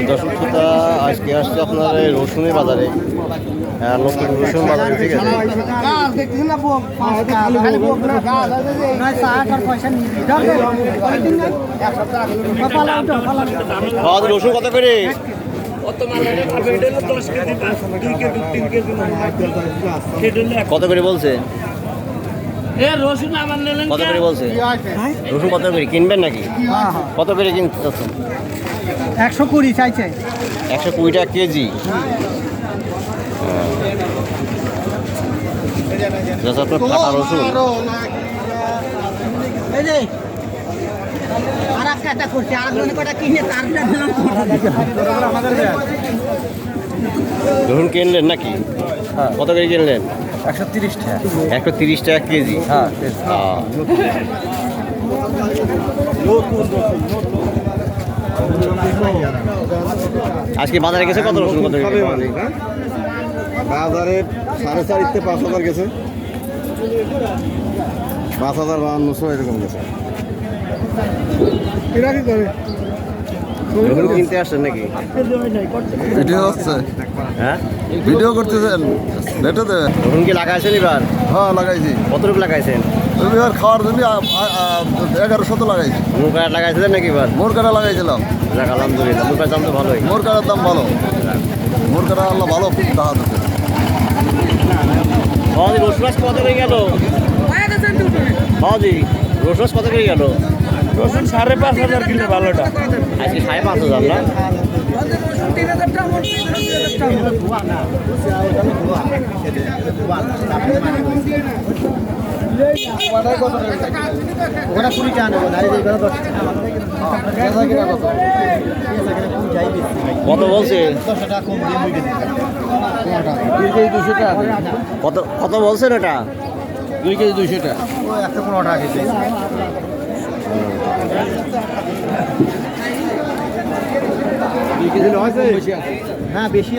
দর্শক শ্রোতা আজকে আসছে আপনার এই রসুনের বাজারে। হ্যাঁ নতুন রসুন বাজারে, ঠিক আছে? রসুন কত করে? কত করে বলছে? কত করে বলছে? রসুন কত করে কিনবেন নাকি? হ্যাঁ হ্যাঁ কত করে কিনতে চাচ্ছেন একশো কুড়ি চাইছে। একশো কুড়ি টাকা কেজি আচ্ছা রসুন এই আর একটা একটা আর জনে কটা কিনে তারটা দিলাম। কিনলেন নাকি? কত করে কিনলেন? একশো তিরিশ টাকা একশো তিরিশ টাকা কেজি? হ্যাঁ। আজকে বাজারে গেছে কত রসুন কত বাজারে সাড়ে চারিতে পাঁচ হাজার গেছে। পাঁচ হাজার বাহান্নশো এরকম গেছে। এরা কি করে? রসুন কিনতে আসছেন নাকি? ভিডিও হচ্ছে। হ্যাঁ? ভিডিও করতেছেন। নেটে দেবেন। রসুন কি লাগাইছেন এবার? হ্যাঁ লাগাইছি। কতটুকু লাগাইছেন? তুমি আর খাওয়ার জন্য এগারো শত লাগাইছি। মুখ কাটা লাগাইছিলেন নাকি এবার? মোর কাটা লাগাইছিলাম যাক আলহামদুলিল্লাহ মুখ দাম তো ভালোই। মোর কাটার দাম ভালো। মোর কাটা আল্লাহ ভালো টাকা দিচ্ছে বাবাজি রসুন আজ কত করে গেল? বাবাজি রসুন কত করে গেল? রসুন সাড়ে পাঁচ হাজার কিলো ভালোটা। আজকে সাড়ে পাঁচ হাজার না? ওরা কুড়ি টাকা নেব না এই দশ কত বলছে? কত কত বলছেন এটা? দুই কেজি দুইশো টাকা। ও একশো পনেরো টাকা কেজি। দুই কেজি হ্যাঁ বেশি